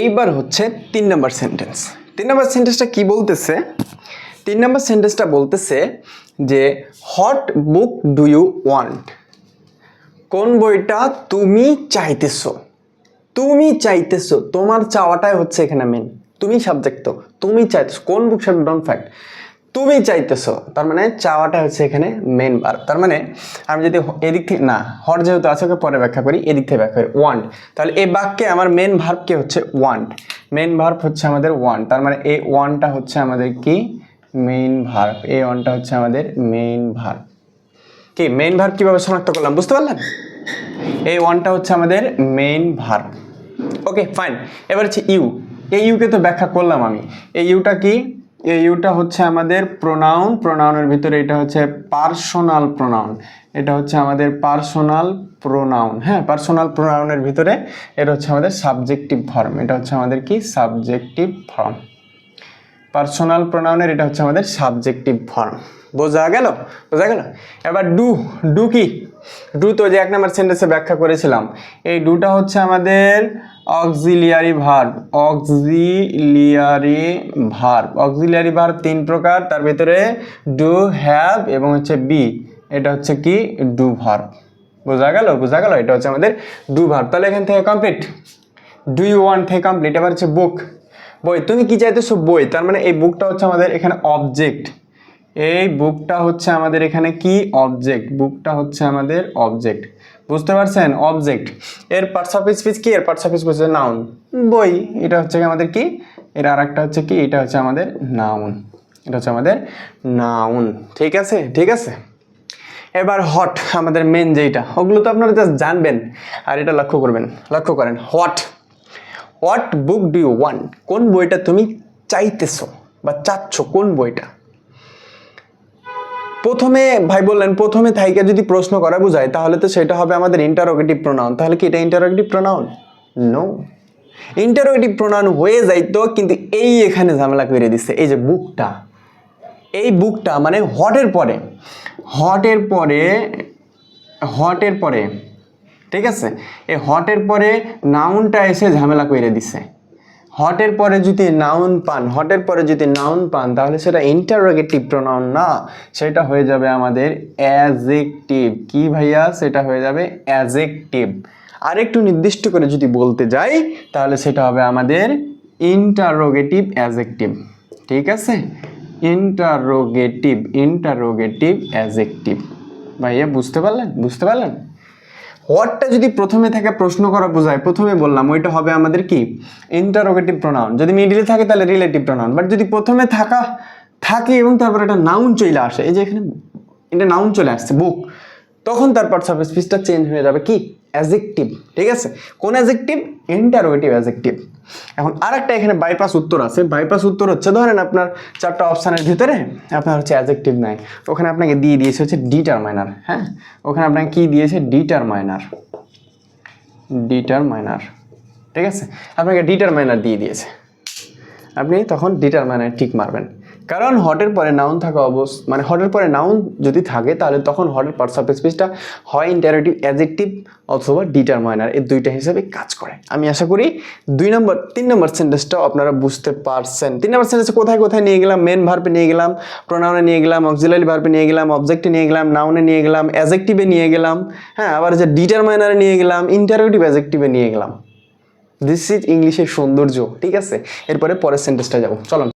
এইবার হচ্ছে তিন নম্বর সেন্টেন্স তিন নম্বর সেন্টেন্সটা কি বলতেছে? তিন নম্বর সেন্টেন্সটা বলতেছে যে what book do you want কোন বইটা তুমি চাইতেছো? তুমি চাইতেছো, তোমার চাওয়াটাই হচ্ছে এখানে মেন তুমি সাবজেক্ট তো তুমি চাইতেছো। কোন বুক সাবজেক্ট ডন ফ্যাক্ট তুমি চাইতেছো, তার মানে চাওয়াটা হচ্ছে এখানে মেন বার তার মানে আমি যদি এদিক থেকে না হট যেহেতু আছে, ওকে পরে ব্যাখ্যা করি, এদিক থেকে ব্যাখ্যা করি ওয়ান্ট তাহলে এই বাক্যে আমার মেন ভার্ব কি হচ্ছে? ওয়ান্ট মেন ভার্ব হচ্ছে আমাদের ওয়ান তার মানে এই ওয়ানটা হচ্ছে আমাদের কি? মেইন ভার্ব এই ওয়ানটা হচ্ছে আমাদের মেইন ভার্ব কি মেইন ভার্ব কীভাবে শনাক্ত করলাম, বুঝতে পারলেন? এই ওয়ানটা হচ্ছে আমাদের মেইন ভার্ব ওকে ফাইন এবার হচ্ছে ইউ এই ইউকে তো ব্যাখ্যা করলাম আমি। এই ইউটা কি? এই ইউটা হচ্ছে আমাদের প্রোনাউন প্রোনাউনের ভিতরে এটা হচ্ছে পার্সোনাল প্রোনাউন এটা হচ্ছে আমাদের পার্সোনাল প্রোনাউন হ্যাঁ পার্সোনাল প্রোনাউনের ভিতরে এটা হচ্ছে আমাদের সাবজেক্টিভ ফর্ম এটা হচ্ছে আমাদের কি? সাবজেক্টিভ ফর্ম পার্সোনাল প্রোনাউনের এটা হচ্ছে আমাদের সাবজেক্টিভ ফর্ম বোঝা গেল? বোঝা গেল? এবার ডু ডু কি? ডু তো যে এক নম্বর সেন্টেন্সে ব্যাখ্যা করেছিলাম। এই ডুটা হচ্ছে আমাদের auxiliary verb auxiliary verb auxiliary verb তিন প্রকার, তার ভিতরে ডু, হ্যাভ এবং হচ্ছে বি। এটা হচ্ছে কি? ডু ভার্ব বোঝা গেল? বোঝা গেল? এটা হচ্ছে আমাদের ডু ভার্ব তাহলে এখান থেকে কমপ্লিট ডু ইউ ওয়ান্ট থেকে কমপ্লিট এবার হচ্ছে বুক বই। তুমি কি চাইতেছো বই? তার মানে এই বুকটা হচ্ছে আমাদের এখানে অবজেক্ট এই বুকটা হচ্ছে আমাদের এখানে কি অবজেক্ট বুকটা হচ্ছে আমাদের অবজেক্ট বুঝতে পারছেন? অবজেক্ট এর পার্টস অফ স্পিচ কি? এর পার্টস অফ স্পিচ হচ্ছে নাউন বই। এটা হচ্ছে আমাদের কি? এর আর একটা হচ্ছে কি? এটা হচ্ছে আমাদের নাউন এটা হচ্ছে আমাদের নাউন ঠিক আছে? ঠিক আছে? এবার হট আমাদের মেন যেইটা, ওগুলো তো আপনারা জাস্ট জানবেন। আর এটা লক্ষ্য করবেন। লক্ষ্য করেন what what book do you want কোন বইটা তুমি চাইতেছো বা চাচ্ছ? কোন বইটা? প্রথমে ভাই বললেন, প্রথমে থাইকে যদি প্রশ্ন করা বোঝায়, তাহলে তো সেটা হবে আমাদের ইন্টারোগেটিভ প্রোনাউন তাহলে কি এটা interrogative pronoun no interrogative pronoun হয়ে যাইতো, কিন্তু এই এখানে ঝামেলা করে দিচ্ছে এই যে বুকটা। এই বুকটা মানে হটের পরে। হটের পরে হটের পরে, ঠিক আছে? এই হটের পরে নাউনটা এসে ঝামেলা করে দিছে। হটের পরে যদি নাউন পান হটের পরে যদি নাউন পান, তাহলে সেটা ইন্টারোগেটিভ প্রোনাউন না। সেটা হয়ে যাবে আমাদের অ্যাজেকটিভ কি ভাইয়া? সেটা হয়ে যাবে অ্যাজেকটিভ আরেকটু নির্দিষ্ট করে যদি বলতে যাই, তাহলে সেটা হবে আমাদের ইন্টারোগেটিভ অ্যাজেকটিভ ঠিক আছে? ইন্টারোগেটিভ ইন্টারোগেটিভ অ্যাজেকটিভ ভাইয়া, বুঝতে পারলেন? বুঝতে পারলেন? হোয়াটটা যদি প্রথমে থেকে প্রশ্ন করা বোঝায়, প্রথমে বললাম ওইটা হবে আমাদের কি? ইন্টারোগেটিভ প্রোনাউন যদি মিডিলে থাকে তাহলে রিলেটিভ প্রোনাউন বাট যদি প্রথমে থাকা, থাকে এবং তারপর এটা নাউন চলে আসে, এই যে এখানে এটা নাউন চলে আসছে বুক তখন তার পার্টস অফ স্পিচটা চেঞ্জ হয়ে যাবে কি? অ্যাজেকটিভ ঠিক আছে? কোন অ্যাজেকটিভ ইন্টারোগেটিভ অ্যাজেকটিভ এখন আরেকটা এখানে বাইপাস উত্তর আছে। বাইপাস উত্তর হচ্ছে, ধরেন আপনার চারটা অপশানের ভিতরে আপনার হচ্ছে অ্যাজেকটিভ নাই। ওখানে আপনাকে দিয়ে দিয়েছে হচ্ছে ডিটারমাইনার হ্যাঁ? ওখানে আপনাকে কি দিয়েছে? ডিটারমাইনার ডিটারমাইনার ঠিক আছে? আপনাকে ডিটারমাইনার দিয়ে দিয়েছে। আপনি তখন ডিটারমাইনার ঠিক মারবেন। কারণ হটের পরে নাউন থাকা অবস মানে হটের পরে নাউন যদি থাকে, তাহলে তখন হটের অফ স্পিচটা হয় ইন্টারেটিভ অ্যাজেক্টিভ অথবা ডিটারমাইনার এই দুইটা হিসেবে কাজ করে। আমি আশা করি দুই নম্বর, তিন নম্বর সেন্টেন্সটাও আপনারা বুঝতে পারছেন। তিন নম্বর সেন্টেন্সে কোথায় কোথায় নিয়ে গেলাম? মেন ভার্বে নিয়ে গেলাম প্রোনাউনে নিয়ে গেলাম অক্সিলারি ভার্পে নিয়ে গেলাম অবজেক্টে নিয়ে গেলাম নাউনে নিয়ে গেলাম অ্যাজেক্টিভে নিয়ে গেলাম। হ্যাঁ আবার যে ডিটারমাইনারে নিয়ে গেলাম ইন্টারোটিভ অ্যাজেক্টিভে নিয়ে গেলাম। দিস ইজ ইংলিশের সৌন্দর্য, ঠিক আছে? এরপরে পরের সেন্টেন্সটা যাব। চলুন।